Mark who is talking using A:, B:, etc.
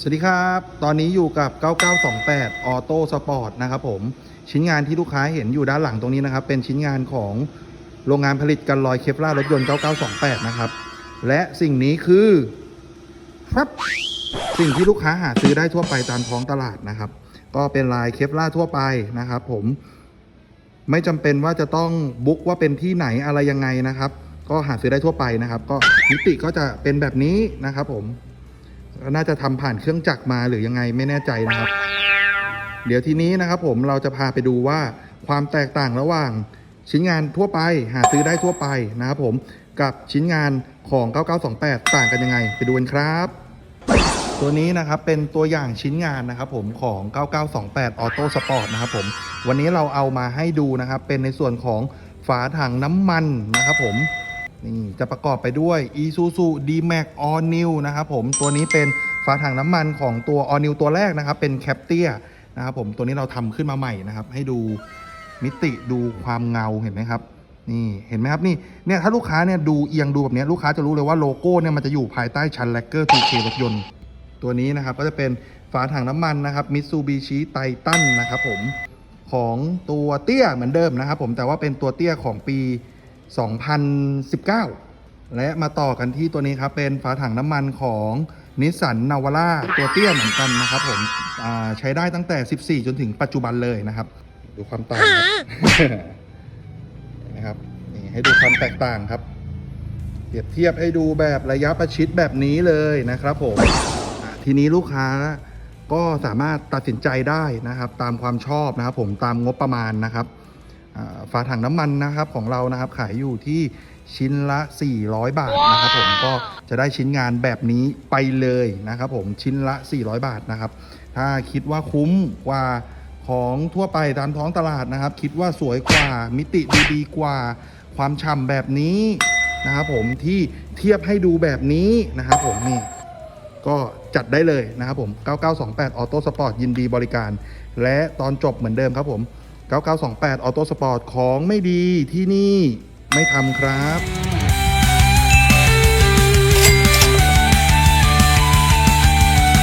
A: สวัสดีครับ ตอนนี้อยู่กับ 9928ออโต้สปอร์ตนะครับผม ชิ้นงานที่ลูกค้าเห็นอยู่ด้านหลังตรงนี้นะครับ เป็นชิ้นงานของโรงงานผลิตกันลอยเคฟล่ารถยนต์ 9928 นะครับ และสิ่งนี้คือครับสิ่งที่ลูกค้าหาซื้อได้ทั่วไปตามท้องตลาดนะครับ ก็เป็นลายเคฟล่าทั่วไปนะครับผม ไม่จำเป็นว่าจะต้องบุ๊กว่าเป็นที่ไหนอะไรยังไงนะครับ ก็หาซื้อได้ทั่วไปนะครับ ก็มิติก็จะเป็นแบบนี้นะครับผม น่าจะทำผ่านเครื่องจักรมาหรือยังไงไม่แน่ใจนะครับ เดี๋ยวทีนี้นะครับผมเราจะพาไปดูว่าความแตกต่างระหว่างชิ้นงานทั่วไปหาซื้อได้ทั่วไปนะครับผมกับชิ้นงานของ 9928 ต่างกันยังไง ไปดูกันครับ ตัวนี้นะครับเป็นตัวอย่างชิ้นงานนะครับผมของ 9928 Auto Sport นะครับผมวันนี้เราเอามาให้ดูนะครับเป็นในส่วนของฝาถังน้ำมันนะครับผม นี่จะประกอบไปด้วย Isuzu D-Max All New นะครับผมตัวนี้เป็นฝาถังน้ำมันของตัว All New ตัวแรกนะครับ เป็นแคปเตียนะครับผมตัวนี้เราทำขึ้นมาใหม่นะครับ ให้ดูมิติดูความเงาเห็นไหมครับ นี่เห็นไหมครับนี่เนี่ยถ้าลูกค้าเนี่ยดูเอียงดูแบบนี้ลูกค้าจะรู้เลยว่าโลโก้เนี่ยมันจะอยู่ภายใต้ชั้นแลกเกอร์ 2K รถยนต์ ตัวนี้นะครับก็จะเป็นฝาถังน้ำมันนะครับ Mitsubishi Titan นะครับผมของตัวเตี้ยเหมือนเดิมนะครับผมแต่ว่าเป็นตัวเตี้ยของปี 2019 และมาต่อกันที่ตัวนี้ครับ เป็นฝาถังน้ำมันของนิสสันนาวาร่าตัวเตี้ยเหมือนกันนะครับผมอ่าใช้ได้ตั้งแต่ 14 จนถึงปัจจุบันเลยนะครับ ดูความต่างครับนะครับนี่ให้ดูความแตกต่างครับ เปรียบเทียบให้ดูแบบระยะประชิดแบบนี้เลยนะครับผมอะทีนี้ลูกค้าก็สามารถตัดสินใจได้นะครับ ตามความชอบนะครับผมตามงบประมาณนะครับอ่า ฝาถังน้ำมันนะครับของเรานะครับขายอยู่ที่ชิ้นละ 400 บาทนะครับผมก็จะได้ชิ้นงานแบบนี้ไปเลยนะครับผมชิ้นละ 400 บาทนะครับ ถ้าคิดว่าคุ้มกว่าของทั่วไปตามท้องตลาดนะครับ คิดว่าสวยกว่ามิติดูดีกว่าความฉ่ำแบบนี้นะครับผมที่เทียบให้ดูแบบนี้นะครับผมนี่ก็จัดได้เลยนะครับผม 9928 Auto Sport ยินดีบริการ และตอนจบเหมือนเดิมครับผม 9928 ออโต้สปอร์ตของไม่ดีที่นี่ไม่ทำครับ